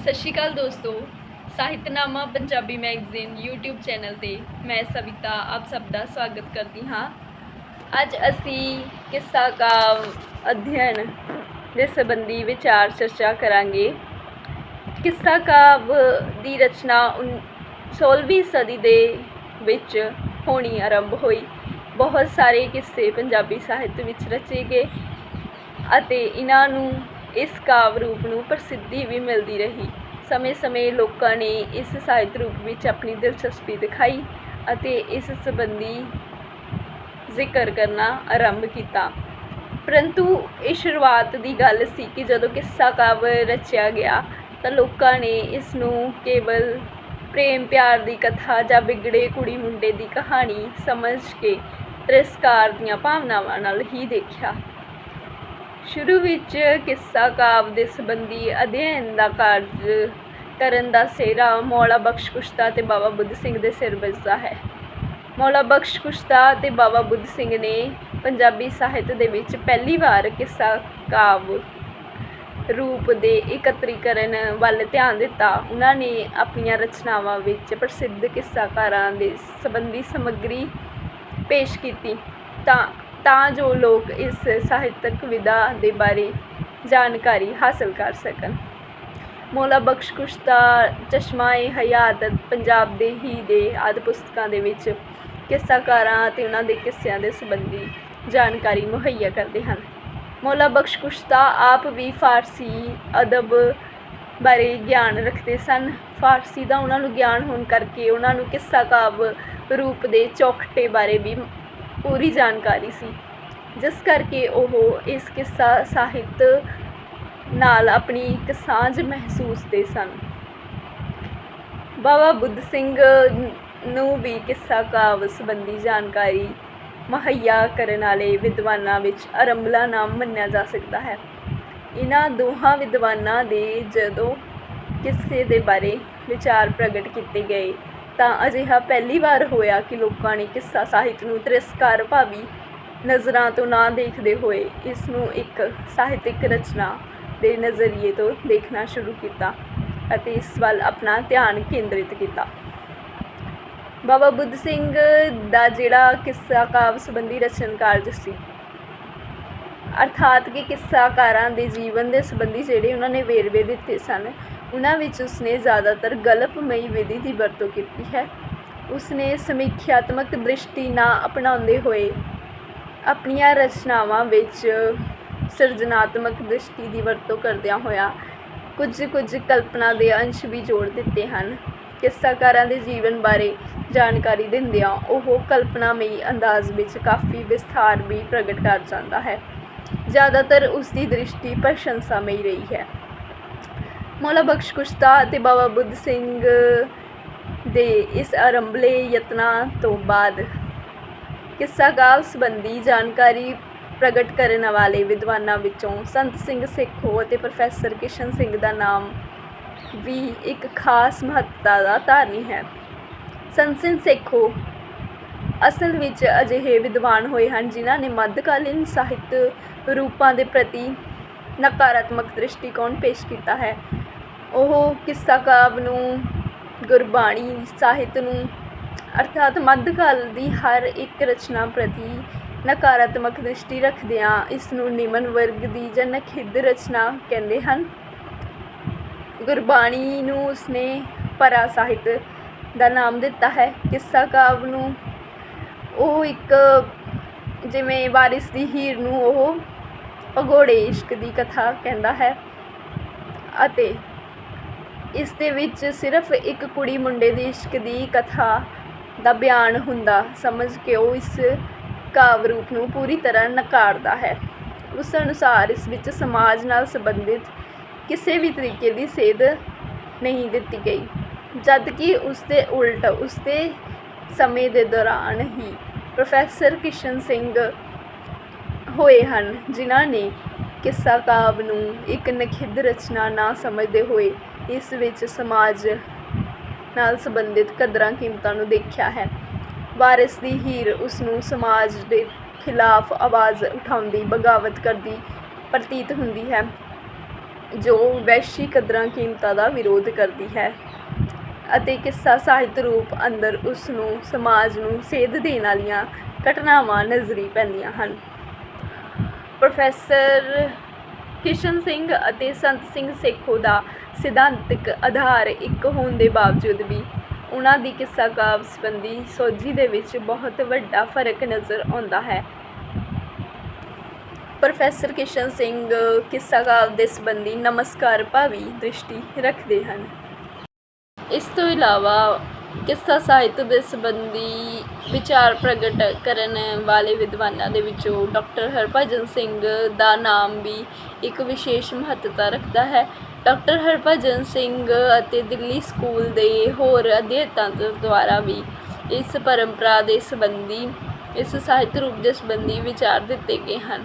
ਸਤਿ ਸ਼੍ਰੀ ਅਕਾਲ ਦੋਸਤੋ। Sahitnama Punjabi magazine YouTube channel ਤੇ ਮੈਂ ਸਵਿਤਾ, ਆਪ ਸਭ ਦਾ ਸਵਾਗਤ ਕਰਦੀ ਹਾਂ। ਅੱਜ ਅਸੀਂ ਕਿੱਸਾ ਕਾਵ ਅਧਿਐਨ ਦੇ ਸੰਬੰਧੀ ਵਿਚਾਰ ਚਰਚਾ ਕਰਾਂਗੇ। ਕਿੱਸਾ ਕਾਵ ਦੀ ਰਚਨਾ 16ਵੀਂ ਸਦੀ ਦੇ ਵਿੱਚ ਹੋਣੀ ਆਰੰਭ ਹੋਈ। ਬਹੁਤ ਸਾਰੇ ਕਿੱਸੇ ਪੰਜਾਬੀ ਸਾਹਿਤ ਵਿੱਚ ਰਚੇ ਗਏ ਅਤੇ ਇਹਨਾਂ ਨੂੰ ਇਸ ਕਾਵਿ ਰੂਪ ਨੂੰ ਪ੍ਰਸਿੱਧੀ ਵੀ ਮਿਲਦੀ ਰਹੀ। ਸਮੇਂ-ਸਮੇਂ ਲੋਕਾਂ ਨੇ ਇਸ ਸਾਹਿਤ ਰੂਪ ਵਿੱਚ ਆਪਣੀ ਦਿਲਚਸਪੀ ਦਿਖਾਈ ਅਤੇ ਇਸ ਸੰਬੰਧੀ ਜ਼ਿਕਰ ਕਰਨਾ ਆਰੰਭ ਕੀਤਾ। ਪਰੰਤੂ ਇਹ ਸ਼ੁਰੂਆਤ ਦੀ ਗੱਲ ਸੀ ਕਿ ਜਦੋਂ ਕਿੱਸਾ ਕਾਵਿ ਰਚਿਆ ਗਿਆ ਤਾਂ ਲੋਕਾਂ ਨੇ ਇਸ ਨੂੰ ਕੇਵਲ ਪ੍ਰੇਮ ਪਿਆਰ ਦੀ ਕਥਾ ਜਾਂ ਵਿਗੜੇ ਕੁੜੀ ਮੁੰਡੇ ਦੀ ਕਹਾਣੀ ਸਮਝ ਕੇ ਤਿਰਸਕਾਰ ਦੀਆਂ ਭਾਵਨਾਵਾਂ ਨਾਲ ਹੀ ਦੇਖਿਆ। ਸ਼ੁਰੂ ਵਿੱਚ ਕਿੱਸਾ ਕਾਵ ਦੇ ਸੰਬੰਧੀ ਅਧਿਐਨ ਦਾ ਕਾਰਜ ਕਰਨ ਦਾ ਸਿਹਰਾ ਮੌਲਾ ਬਖਸ਼ ਕੁਸ਼ਤਾ ਤੇ ਬਾਬਾ ਬੁੱਧ ਸਿੰਘ ਦੇ ਸਿਰ ਵੱਜਦਾ ਹੈ। ਮੌਲਾ ਬਖਸ਼ ਕੁਸ਼ਤਾ ਤੇ ਬਾਬਾ ਬੁੱਧ ਸਿੰਘ ਨੇ ਪੰਜਾਬੀ ਸਾਹਿਤ ਦੇ ਵਿੱਚ ਪਹਿਲੀ ਵਾਰ ਕਿੱਸਾ ਕਾਵ ਰੂਪ ਦੇ ਇਕੱਤਰੀਕਰਨ ਵੱਲ ਧਿਆਨ ਦਿੱਤਾ। ਉਹਨਾਂ ਨੇ ਆਪਣੀਆਂ ਰਚਨਾਵਾਂ ਵਿੱਚ ਪ੍ਰਸਿੱਧ ਕਿੱਸਾਕਾਰਾਂ ਦੇ ਸੰਬੰਧੀ ਸਮੱਗਰੀ ਪੇਸ਼ ਕੀਤੀ। ਤਾਂ ਤਾਂ ਜੋ ਲੋਕ ਇਸ ਸਾਹਿਤਕ ਵਿਧਾ ਦੇ ਬਾਰੇ ਜਾਣਕਾਰੀ ਹਾਸਲ ਕਰ ਸਕਣ। ਮੌਲਾ ਬਖਸ਼ ਕੁਸ਼ਤਾ ਚਸ਼ਮਾ-ਏ ਹਯਾਤ ਪੰਜਾਬ ਦੇ ਹੀ ਦੇ ਆਦਿ ਪੁਸਤਕਾਂ ਦੇ ਵਿੱਚ ਕਿੱਸਾਕਾਰਾਂ ਅਤੇ ਉਹਨਾਂ ਦੇ ਕਿੱਸਿਆਂ ਦੇ ਸੰਬੰਧੀ ਜਾਣਕਾਰੀ ਮੁਹੱਈਆ ਕਰਦੇ ਹਨ। ਮੌਲਾ ਬਖਸ਼ ਕੁਸ਼ਤਾ ਆਪ ਵੀ ਫਾਰਸੀ ਅਦਬ ਬਾਰੇ ਗਿਆਨ ਰੱਖਦੇ ਸਨ। ਫਾਰਸੀ ਦਾ ਉਹਨਾਂ ਨੂੰ ਗਿਆਨ ਹੋਣ ਕਰਕੇ ਉਹਨਾਂ ਨੂੰ ਕਿੱਸਾ ਕਾਵ ਰੂਪ ਦੇ ਚੌਖਟੇ ਬਾਰੇ ਵੀ ਪੂਰੀ ਜਾਣਕਾਰੀ ਸੀ। ਜਿਸ ਕਰਕੇ ਉਹ ਇਸ ਕਿੱਸਾ ਸਾਹਿਤ ਨਾਲ ਆਪਣੀ ਇੱਕ ਸਾਂਝ ਮਹਿਸੂਸਦੇ ਸਨ। ਬਾਬਾ ਬੁੱਧ ਸਿੰਘ ਨੂੰ ਵੀ ਕਿੱਸਾ ਕਾਵਿ ਸੰਬੰਧੀ ਜਾਣਕਾਰੀ ਮੁਹੱਈਆ ਕਰਨ ਵਾਲੇ ਵਿਦਵਾਨਾਂ ਵਿੱਚ ਅਰੰਬਲਾ ਨਾਮ ਮੰਨਿਆ ਜਾ ਸਕਦਾ ਹੈ। ਇਹਨਾਂ ਦੋਹਾਂ ਵਿਦਵਾਨਾਂ ਦੇ ਜਦੋਂ ਕਿੱਸੇ ਦੇ ਬਾਰੇ ਵਿਚਾਰ ਪ੍ਰਗਟ ਕੀਤੇ ਗਏ ਤਾਂ ਅਜਿਹਾ ਪਹਿਲੀ ਵਾਰ ਹੋਇਆ ਕਿ ਲੋਕਾਂ ਨੇ ਕਿੱਸਾ ਸਾਹਿਤ ਨੂੰ ਤਿਰਸਕਾਰ ਭਾਵੀ ਨਜ਼ਰਾਂ ਤੋਂ ਨਾ ਦੇਖਦੇ ਹੋਏ ਇਸ ਨੂੰ ਇੱਕ ਸਾਹਿਤਿਕ ਰਚਨਾ ਦੇ ਨਜ਼ਰੀਏ ਤੋਂ ਦੇਖਣਾ ਸ਼ੁਰੂ ਕੀਤਾ ਅਤੇ ਇਸ ਵੱਲ ਆਪਣਾ ਧਿਆਨ ਕੇਂਦਰਿਤ ਕੀਤਾ। ਬਾਬਾ ਬੁੱਧ ਸਿੰਘ ਦਾ ਜਿਹੜਾ ਕਿੱਸਾ ਕਾਵ ਸੰਬੰਧੀ ਰਚਨ ਕਾਰਜ ਸੀ, ਅਰਥਾਤ ਕਿ ਕਿੱਸਾਕਾਰਾਂ ਦੇ ਜੀਵਨ ਦੇ ਸੰਬੰਧੀ ਜਿਹੜੇ ਉਹਨਾਂ ਨੇ ਵੇਰਵੇ ਦਿੱਤੇ ਸਨ ਉਹਨਾਂ ਵਿੱਚ ਉਸਨੇ ਜ਼ਿਆਦਾਤਰ ਗਲਪਮਈ ਵਿਧੀ ਦੀ ਵਰਤੋਂ ਕੀਤੀ ਹੈ। ਉਸਨੇ ਸਮੀਖਿਆਤਮਕ ਦ੍ਰਿਸ਼ਟੀ ਨਾ ਅਪਣਾਉਂਦੇ ਹੋਏ ਆਪਣੀਆਂ ਰਚਨਾਵਾਂ ਵਿੱਚ ਸਿਰਜਣਾਤਮਕ ਦ੍ਰਿਸ਼ਟੀ ਦੀ ਵਰਤੋਂ ਕਰਦਿਆਂ ਹੋਇਆ ਕੁਝ ਕੁਝ ਕਲਪਨਾ ਦੇ ਅੰਸ਼ ਵੀ ਜੋੜ ਦਿੱਤੇ ਹਨ। ਕਿੱਸਾਕਾਰਾਂ ਦੇ ਜੀਵਨ ਬਾਰੇ ਜਾਣਕਾਰੀ ਦਿੰਦਿਆਂ ਉਹ ਕਲਪਨਾਮਈ ਅੰਦਾਜ਼ ਵਿੱਚ ਕਾਫੀ ਵਿਸਥਾਰ ਵੀ ਪ੍ਰਗਟ ਕਰ ਜਾਂਦਾ ਹੈ। ਜ਼ਿਆਦਾਤਰ ਉਸ ਦੀ ਦ੍ਰਿਸ਼ਟੀ ਪ੍ਰਸ਼ੰਸਾਮਈ ਰਹੀ ਹੈ। ਮੌਲਾ ਬਖਸ਼ ਕੁਸ਼ਤਾ ਅਤੇ ਬਾਬਾ ਬੁੱਧ ਸਿੰਘ ਦੇ ਇਸ ਆਰੰਭਲੇ ਯਤਨਾਂ ਤੋਂ ਬਾਅਦ ਕਿੱਸਾ ਕਾਲ ਸੰਬੰਧੀ ਜਾਣਕਾਰੀ ਪ੍ਰਗਟ ਕਰਨ ਵਾਲੇ ਵਿਦਵਾਨਾਂ ਵਿੱਚੋਂ ਸੰਤ ਸਿੰਘ ਸੇਖੋ ਅਤੇ ਪ੍ਰੋਫੈਸਰ ਕਿਸ਼ਨ ਸਿੰਘ ਦਾ ਨਾਮ ਵੀ ਇੱਕ ਖਾਸ ਮਹੱਤਤਾ ਦਾ ਧਾਰਨੀ ਹੈ। ਸੰਤ ਸਿੰਘ ਸੇਖੋ ਅਸਲ ਵਿੱਚ ਅਜਿਹੇ ਵਿਦਵਾਨ ਹੋਏ ਹਨ ਜਿਨ੍ਹਾਂ ਨੇ ਮੱਧਕਾਲੀਨ ਸਾਹਿਤ ਰੂਪਾਂ ਦੇ ਪ੍ਰਤੀ ਨਕਾਰਾਤਮਕ ਦ੍ਰਿਸ਼ਟੀਕੋਣ ਪੇਸ਼ ਕੀਤਾ ਹੈ। ਉਹ ਕਿੱਸਾ ਕਾਵਿ ਨੂੰ, ਗੁਰਬਾਣੀ ਸਾਹਿਤ ਨੂੰ, ਅਰਥਾਤ ਮੱਧਕਾਲ ਦੀ ਹਰ ਇੱਕ ਰਚਨਾ ਪ੍ਰਤੀ ਨਕਾਰਾਤਮਕ ਦ੍ਰਿਸ਼ਟੀ ਰੱਖਦਿਆਂ ਇਸ ਨੂੰ ਨਿਮਨ ਵਰਗ ਦੀ ਜਾਂ ਨਖਿੱਧ ਰਚਨਾ ਕਹਿੰਦੇ ਹਨ। ਗੁਰਬਾਣੀ ਨੂੰ ਉਸਨੇ ਪਰਾ ਸਾਹਿਤ ਦਾ ਨਾਮ ਦਿੱਤਾ ਹੈ। ਕਿੱਸਾ ਕਾਵਿ ਨੂੰ ਉਹ ਇੱਕ ਜਿਵੇਂ ਵਾਰਿਸ ਦੀ ਹੀਰ ਨੂੰ ਉਹ ਭਗੋੜੇ ਇਸ਼ਕ ਦੀ ਕਥਾ ਕਹਿੰਦਾ ਹੈ ਅਤੇ ਇਸ ਦੇ ਵਿੱਚ ਸਿਰਫ ਇੱਕ ਕੁੜੀ ਮੁੰਡੇ ਦੀ ਇਸ਼ਕ ਦੀ ਕਥਾ ਦਾ ਬਿਆਨ ਹੁੰਦਾ, ਸਮਝ ਕੇ ਉਹ ਇਸ ਕਾਵਿ ਰੂਪ ਨੂੰ ਪੂਰੀ ਤਰ੍ਹਾਂ ਨਕਾਰਦਾ ਹੈ। ਉਸ ਅਨੁਸਾਰ ਇਸ ਵਿੱਚ ਸਮਾਜ ਨਾਲ ਸੰਬੰਧਿਤ ਕਿਸੇ ਵੀ ਤਰੀਕੇ ਦੀ ਸੇਧ ਨਹੀਂ ਦਿੱਤੀ ਗਈ, ਜਦ ਕਿ ਉਸ ਦੇ ਉਲਟ ਉਸ ਦੇ ਸਮੇਂ ਦੇ ਦੌਰਾਨ ਹੀ ਪ੍ਰੋਫੈਸਰ ਕਿਸ਼ਨ ਸਿੰਘ ਹੋਏ ਹਨ, ਜਿਨ੍ਹਾਂ ਨੇ ਕਿੱਸਾ ਕਾਵਿ ਨੂੰ ਇੱਕ ਨਖਿੱਧ ਰਚਨਾ ਨਾ ਸਮਝਦੇ ਹੋਏ ਇਸ ਵਿੱਚ ਸਮਾਜ ਨਾਲ ਸੰਬੰਧਿਤ ਕਦਰਾਂ ਕੀਮਤਾਂ ਨੂੰ ਦੇਖਿਆ ਹੈ। ਵਾਰਿਸ ਦੀ ਹੀਰ ਉਸ ਨੂੰ ਸਮਾਜ ਦੇ ਖਿਲਾਫ ਆਵਾਜ਼ ਉਠਾਉਂਦੀ, ਬਗਾਵਤ ਕਰਦੀ, ਪ੍ਰਤੀਤ ਹੁੰਦੀ ਹੈ, ਜੋ ਵੈਸ਼ੀ ਕਦਰਾਂ ਕੀਮਤਾਂ ਦਾ ਵਿਰੋਧ ਕਰਦੀ ਹੈ ਅਤੇ ਕਿੱਸਾ ਸਾਹਿਤ ਰੂਪ ਅੰਦਰ ਉਸ ਨੂੰ ਸਮਾਜ ਨੂੰ ਸੇਧ ਦੇਣ ਵਾਲੀਆਂ ਘਟਨਾਵਾਂ ਨਜ਼ਰੀ ਪੈਂਦੀਆਂ ਹਨ। ਪ੍ਰੋਫੈਸਰ ਕਿਸ਼ਨ ਸਿੰਘ ਅਤੇ ਸੰਤ ਸਿੰਘ ਸੇਖੋ ਦਾ ਸਿਧਾਂਤਕ ਆਧਾਰ ਇੱਕ ਹੋਣ ਦੇ ਬਾਵਜੂਦ ਵੀ ਉਹਨਾਂ ਦੀ ਕਿੱਸਾ ਕਾਵਿ ਸੰਬੰਧੀ ਸੋਝੀ ਦੇ ਵਿੱਚ ਬਹੁਤ ਵੱਡਾ ਫ਼ਰਕ ਨਜ਼ਰ ਆਉਂਦਾ ਹੈ। ਪ੍ਰੋਫੈਸਰ ਕਿਸ਼ਨ ਸਿੰਘ ਕਿੱਸਾ ਕਾਵਿ ਦੇ ਸੰਬੰਧੀ ਨਮਸਕਾਰ ਭਾਵੀ ਦ੍ਰਿਸ਼ਟੀ ਰੱਖਦੇ ਹਨ। ਇਸ ਤੋਂ ਇਲਾਵਾ ਕਿੱਸਾ ਸਾਹਿਤ ਦੇ ਸੰਬੰਧੀ ਵਿਚਾਰ ਪ੍ਰਗਟ ਕਰਨ ਵਾਲੇ ਵਿਦਵਾਨਾਂ ਦੇ ਵਿੱਚੋਂ ਡਾਕਟਰ ਹਰਭਜਨ ਸਿੰਘ ਦਾ ਨਾਮ ਵੀ ਇੱਕ ਵਿਸ਼ੇਸ਼ ਮਹੱਤਤਾ ਰੱਖਦਾ ਹੈ। ਡਾਕਟਰ ਹਰਭਜਨ ਸਿੰਘ ਅਤੇ ਦਿੱਲੀ ਸਕੂਲ ਦੇ ਹੋਰ ਅਧਿਆਤਾਂ ਦ- ਦੁਆਰਾ ਵੀ ਇਸ ਪਰੰਪਰਾ ਦੇ ਸੰਬੰਧੀ, ਇਸ ਸਾਹਿਤ ਰੂਪ ਦੇ ਸੰਬੰਧੀ ਵਿਚਾਰ ਦਿੱਤੇ ਗਏ ਹਨ।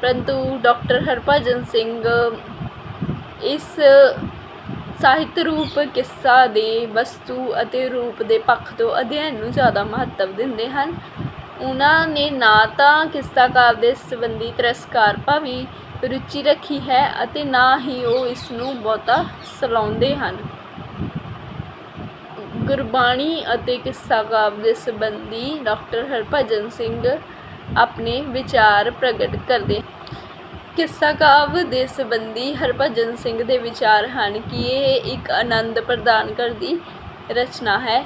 ਪਰੰਤੂ ਡਾਕਟਰ ਹਰਭਜਨ ਸਿੰਘ ਇਸ ਸਾਹਿਤ ਰੂਪ ਕਿੱਸਾ ਦੇ ਵਸਤੂ ਅਤੇ ਰੂਪ ਦੇ ਪੱਖ ਤੋਂ ਅਧਿਐਨ ਨੂੰ ਜ਼ਿਆਦਾ ਮਹੱਤਵ ਦਿੰਦੇ ਹਨ। ਉਹਨਾਂ ਨੇ ਨਾ ਤਾਂ ਕਿੱਸਾ ਕਾਵਿ ਦੇ ਸੰਬੰਧੀ ਤਿਰਸਕਾਰ ਭਾਵੀ ਰੁਚੀ ਰੱਖੀ ਹੈ ਅਤੇ ਨਾ ਹੀ ਉਹ ਇਸ ਨੂੰ ਬਹੁਤਾ ਸਲਾਉਂਦੇ ਹਨ। ਗੁਰਬਾਣੀ ਅਤੇ ਕਿੱਸਾ ਕਾਵਿ ਦੇ ਸੰਬੰਧੀ ਡਾਕਟਰ ਹਰਭਜਨ ਸਿੰਘ ਆਪਣੇ ਵਿਚਾਰ ਪ੍ਰਗਟ ਕਰਦੇ ਕਿੱਸਾ ਕਾਵਿ ਦੇ ਸੰਬੰਧੀ ਹਰਭਜਨ ਸਿੰਘ ਦੇ ਵਿਚਾਰ ਹਨ ਕਿ ਇਹ ਇੱਕ ਆਨੰਦ ਪ੍ਰਦਾਨ ਕਰਦੀ ਰਚਨਾ ਹੈ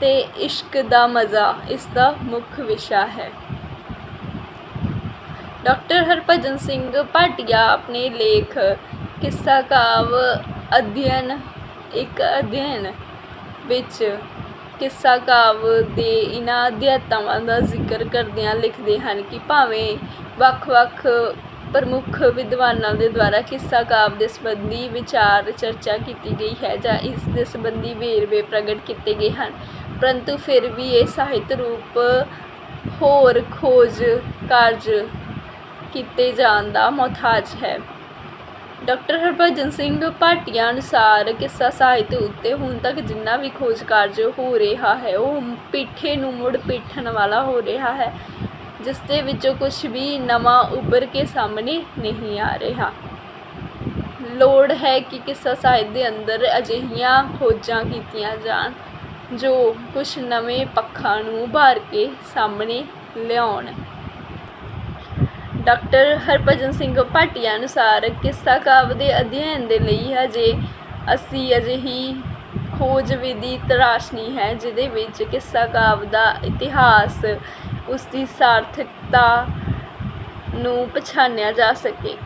ਤੇ ਇਸ਼ਕ ਦਾ ਮਜ਼ਾ ਇਸ ਦਾ ਮੁੱਖ ਵਿਸ਼ਾ ਹੈ। ਡਾਕਟਰ ਹਰਭਜਨ ਸਿੰਘ ਭਾਟੀਆ ਆਪਣੇ ਲੇਖ ਕਿੱਸਾ ਕਾਵਿ ਅਧਿਐਨ, ਇੱਕ ਅਧਿਐਨ ਵਿੱਚ ਕਿੱਸਾ ਕਾਵਿ ਦੇ ਇਹਨਾਂ ਅਧਿਆਤਾਵਾਂ ਦਾ ਜ਼ਿਕਰ ਕਰਦਿਆਂ ਲਿਖਦੇ ਹਨ ਕਿ ਭਾਵੇਂ ਵੱਖ-ਵੱਖ ਪ੍ਰਮੁੱਖ ਵਿਦਵਾਨਾਂ ਦੇ ਦੁਆਰਾ ਕਿੱਸਾ ਕਾਵਿ ਦੇ ਸੰਬੰਧੀ ਵਿਚਾਰ ਚਰਚਾ ਕੀਤੀ ਗਈ ਹੈ ਜਾਂ ਇਸ ਦੇ ਸੰਬੰਧੀ ਵੇਰਵੇ ਪ੍ਰਗਟ ਕੀਤੇ ਗਏ ਹਨ, ਪਰੰਤੂ ਫਿਰ ਵੀ ਇਹ ਸਾਹਿਤ ਰੂਪ ਹੋਰ ਖੋਜ ਕਾਰਜ ਕੀਤੇ ਜਾਣ ਦਾ ਮੁਹਤਾਜ ਹੈ। ਡਾਕਟਰ ਹਰਭਜਨ ਸਿੰਘ ਭਾਟੀਆ ਅਨੁਸਾਰ ਕਿੱਸਾ ਸਾਹਿਤ ਉੱਤੇ ਹੁਣ ਤੱਕ ਜਿੰਨਾ ਵੀ ਖੋਜ ਕਾਰਜ ਹੋ ਰਿਹਾ ਹੈ, ਉਹ ਪਿੱਠੇ ਨੂੰ ਮੁੜ ਪਿੱਠਣ ਵਾਲਾ ਹੋ ਰਿਹਾ ਹੈ, ਜਿਸ ਦੇ ਵਿੱਚੋਂ ਕੁਝ ਵੀ ਨਵਾਂ ਉੱਭਰ ਕੇ ਸਾਹਮਣੇ ਨਹੀਂ ਆ ਰਿਹਾ। ਲੋੜ ਹੈ ਕਿ ਕਿੱਸਾ ਸਾਹਿਤ ਦੇ ਅੰਦਰ ਅਜਿਹੀਆਂ ਖੋਜਾਂ ਕੀਤੀਆਂ ਜਾਣ, ਜੋ ਕੁਝ ਨਵੇਂ ਪੱਖਾਂ ਨੂੰ ਉਭਾਰ ਕੇ ਸਾਹਮਣੇ ਲਿਆਉਣ। ਡਾਕਟਰ ਹਰਭਜਨ ਸਿੰਘ ਭਾਟੀਆ ਅਨੁਸਾਰ ਕਿੱਸਾ ਕਾਵਿ ਦੇ ਅਧਿਐਨ ਦੇ ਲਈ ਹਜੇ ਅਸੀਂ ਅਜਿਹੀ ਖੋਜ ਵਿਧੀ ਤਰਾਸ਼ਨੀ ਹੈ, ਜਿਹਦੇ ਵਿੱਚ ਕਿੱਸਾ ਕਾਵਿ ਦਾ ਇਤਿਹਾਸ ਉਸ ਦੀ ਸਾਰਥਕਤਾ ਨੂੰ ਪਛਾਣਿਆ ਜਾ ਸਕੇ।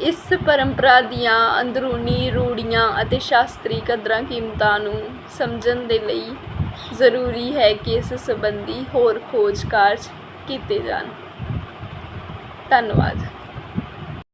ਇਸ ਪਰੰਪਰਾ ਦੀਆਂ ਅੰਦਰੂਨੀ ਰੂੜੀਆਂ ਅਤੇ ਸ਼ਾਸਤਰੀ ਕਦਰਾਂ ਕੀਮਤਾਂ ਨੂੰ ਸਮਝਣ ਦੇ ਲਈ ਜ਼ਰੂਰੀ ਹੈ ਕਿ ਇਸ ਸੰਬੰਧੀ ਹੋਰ ਖੋਜ ਕਾਰਜ ਕੀਤੇ ਜਾਣ। ਧੰਨਵਾਦ।